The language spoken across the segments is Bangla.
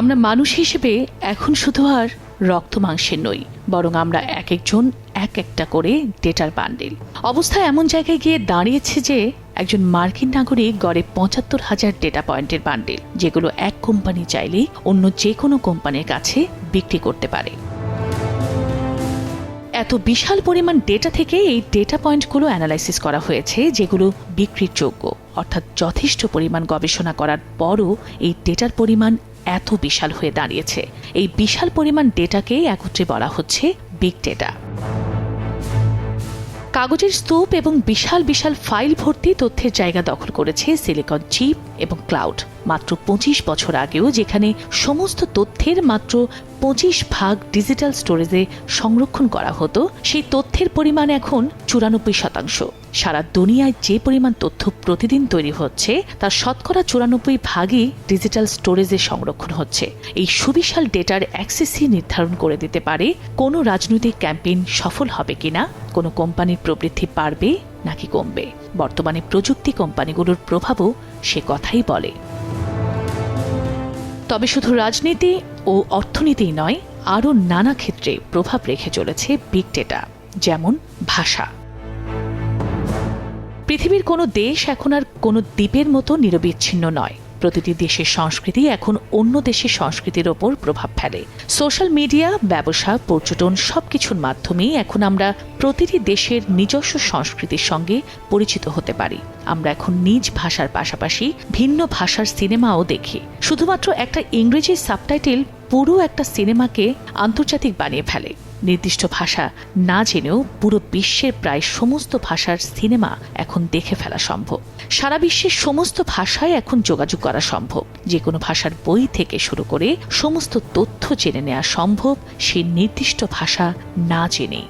আমরা মানুষ হিসেবে এখন শুধু আর রক্ত মাংসের নই, বরং আমরা এক একজন এক একটা করে ডেটার বান্ডিল। অবস্থা এমন জায়গায় গিয়ে দাঁড়িয়েছে যে একজন মার্কিন নাগরিক গড়ে পঁচাত্তর হাজার ডেটা পয়েন্টের বান্ডিল, যেগুলো এক কোম্পানি চাইলেই অন্য যে কোনো কোম্পানির কাছে বিক্রি করতে পারে। এত বিশাল পরিমাণ ডেটা থেকে এই ডেটা পয়েন্টগুলো অ্যানালাইসিস করা হয়েছে, যেগুলো বিক্রির যোগ্য, অর্থাৎ যথেষ্ট পরিমাণ গবেষণা করার পরও এই ডেটার পরিমাণ এত বিশাল হয়ে দাঁড়িয়েছে। এই বিশাল পরিমাণ ডেটাকে একত্রে বলা হচ্ছে বিগ ডেটা কাগজের স্তূপ এবং বিশাল বিশাল ফাইল ভর্তি তথ্যের জায়গা দখল করেছে সিলিকন চিপ এবং ক্লাউড মাত্র পঁচিশ বছর আগেও যেখানে সমস্ত তথ্যের মাত্র পঁচিশ ভাগ ডিজিটাল স্টোরেজে সংরক্ষণ করা হতো, সেই তথ্যের পরিমাণ এখন চুরানব্বই শতাংশ। সারা দুনিয়ায় যে পরিমাণ তথ্য প্রতিদিন তৈরি হচ্ছে, তার শতকরা চুরানব্বই ভাগই ডিজিটাল স্টোরেজে সংরক্ষণ হচ্ছে। এই সুবিশাল ডেটার অ্যাক্সেসই নির্ধারণ করে দিতে পারে কোনো রাজনৈতিক ক্যাম্পেইন সফল হবে কিনা, কোনো কোম্পানির প্রবৃদ্ধি বাড়বে নাকি কমবে। বর্তমানে প্রযুক্তি কোম্পানিগুলোর প্রভাবও সে কথাই বলে। তবে শুধু রাজনীতি ও অর্থনীতি নয়, আরও নানা ক্ষেত্রে প্রভাব রেখে চলেছে বিগ ডেটা যেমন ভাষা। পৃথিবীর কোনো দেশ এখন আর কোনো দ্বীপের মতো নিরবিচ্ছিন্ন নয়। প্রতিটি দেশের সংস্কৃতি এখন অন্য দেশের সংস্কৃতির ওপর প্রভাব ফেলে। সোশ্যাল মিডিয়া, ব্যবসা, পর্যটন সবকিছুর মাধ্যমেই এখন আমরা প্রতিটি দেশের নিজস্ব সংস্কৃতির সঙ্গে পরিচিত হতে পারি। আমরা এখন নিজ ভাষার পাশাপাশি ভিন্ন ভাষার সিনেমাও দেখি। শুধুমাত্র একটা ইংরেজি সাবটাইটেল পুরো একটা সিনেমাকে আন্তর্জাতিক বানিয়ে ফেলে। নির্দিষ্ট ভাষা না জেনেও পুরো বিশ্বের প্রায় সমস্ত ভাষার সিনেমা এখন দেখে ফেলা সম্ভব। সারা বিশ্বের সমস্ত ভাষায় এখন যোগাযোগ করা সম্ভব। যে কোনো ভাষার বই থেকে শুরু করে সমস্ত তথ্য জেনে নেওয়া সম্ভব। সেই নির্দিষ্ট ভাষা না জেনেই।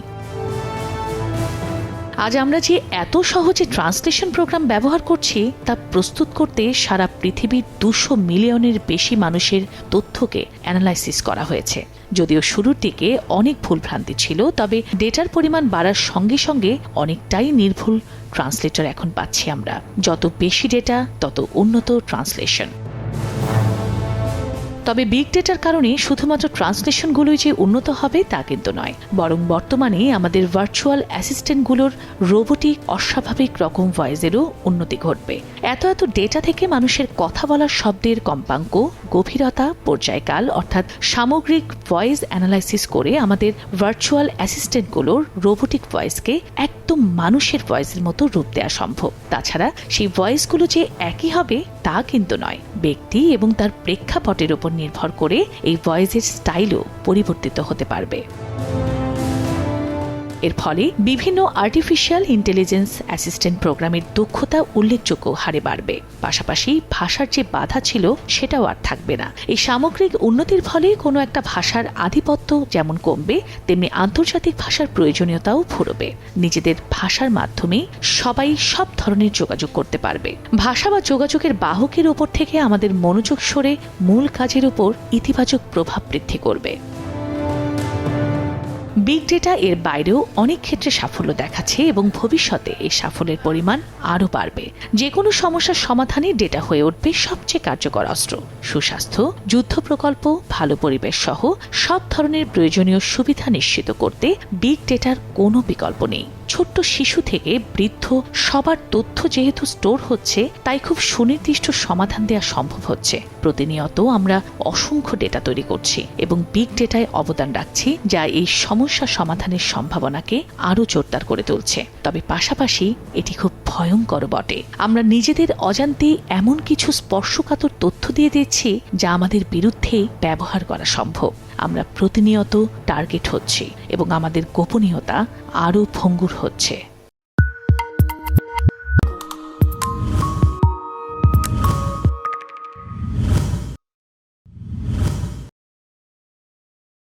আজ আমরা যে এত সহজে ট্রান্সলেশন প্রোগ্রাম ব্যবহার করছি, তা প্রস্তুত করতে সারা পৃথিবীর দুশো মিলিয়নের বেশি মানুষের তথ্যকে অ্যানালাইসিস করা হয়েছে। যদিও শুরুর দিকে অনেক ভুলভ্রান্তি ছিল, তবে ডেটার পরিমাণ বাড়ার সঙ্গে সঙ্গে অনেকটাই নির্ভুল ট্রান্সলেটর এখন পাচ্ছি আমরা। যত বেশি ডেটা, তত উন্নত ট্রান্সলেশন। তবে বিগ ডেটার কারণে শুধুমাত্র ট্রান্সলেশনগুলোই যে উন্নত হবে তা কিন্তু নয়। বরং বর্তমানে আমাদের ভার্চুয়াল অ্যাসিস্ট্যান্টগুলোর রোবোটিক অস্বাভাবিক রকম ভয়েসেরও উন্নতি ঘটবে। এত এত ডেটা থেকে মানুষের কথা বলার শব্দের কম্পাঙ্ক, গভীরতা, পর্যায়কাল অর্থাৎ সামগ্রিক ভয়েস অ্যানালাইসিস করে আমাদের ভার্চুয়াল অ্যাসিস্ট্যান্টগুলোর রোবোটিক ভয়েসকে একদম মানুষের ভয়েসের মতো রূপ দেওয়া সম্ভব। তাছাড়া সেই ভয়েসগুলো যে একই হবে, তা কিন্তু নয়। ব্যক্তি এবং তার প্রেক্ষাপটের উপর নির্ভর করে এই ভয়েসের স্টাইলও পরিবর্তিত হতে পারবে। এর ফলে বিভিন্ন আর্টিফিশিয়াল ইন্টেলিজেন্স অ্যাসিস্ট্যান্ট প্রোগ্রামের দক্ষতা উল্লেখযোগ্য হারে বাড়বে। পাশাপাশি ভাষার যে বাধা ছিল, সেটাও আর থাকবে না। এই সামগ্রিক উন্নতির ফলে কোনো একটা ভাষার আধিপত্য যেমন কমবে, তেমনি আন্তর্জাতিক ভাষার প্রয়োজনীয়তাও ফুরবে। নিজেদের ভাষার মাধ্যমে সবাই সব ধরনের যোগাযোগ করতে পারবে। ভাষা বা যোগাযোগের বাহকের ওপর থেকে আমাদের মনোযোগ সরে মূল কাজের উপর ইতিবাচক প্রভাব বৃদ্ধি করবে। বিগ ডেটা এর বাইরেও অনেক ক্ষেত্রে সাফল্য দেখাচ্ছে এবং ভবিষ্যতে এই সাফল্যের পরিমাণ আরও বাড়বে। যে কোনো সমস্যার সমাধানে ডেটা হয়ে উঠবে সবচেয়ে কার্যকর অস্ত্র। সুস্বাস্থ্য, যুদ্ধ প্রকল্প, ভালো পরিবেশ সহ সব ধরনের প্রয়োজনীয় সুবিধা নিশ্চিত করতে বিগ ডেটার কোনো বিকল্প নেই। ছোট্ট শিশু থেকে বৃদ্ধ সবার তথ্য যেহেতু স্টোর হচ্ছে, তাই খুব সুনির্দিষ্ট সমাধান দেওয়া সম্ভব হচ্ছে। প্রতিনিয়ত আমরা অসংখ্য ডেটা তৈরি করছি এবং বিগ ডেটায় অবদান রাখছি, যা এই সমস্যা সমাধানের সম্ভাবনাকে আরও জোরদার করে তুলছে। তবে পাশাপাশি এটি খুব ভয়ঙ্কর বটে। আমরা নিজেদের অজান্তে এমন কিছু স্পর্শকাতর তথ্য দিয়ে দিচ্ছি, যা আমাদের বিরুদ্ধে ব্যবহার করা সম্ভব। আমরা প্রতিনিয়ত টার্গেট হচ্ছি এবং আমাদের গোপনীয়তা আরও ভঙ্গুর হচ্ছে।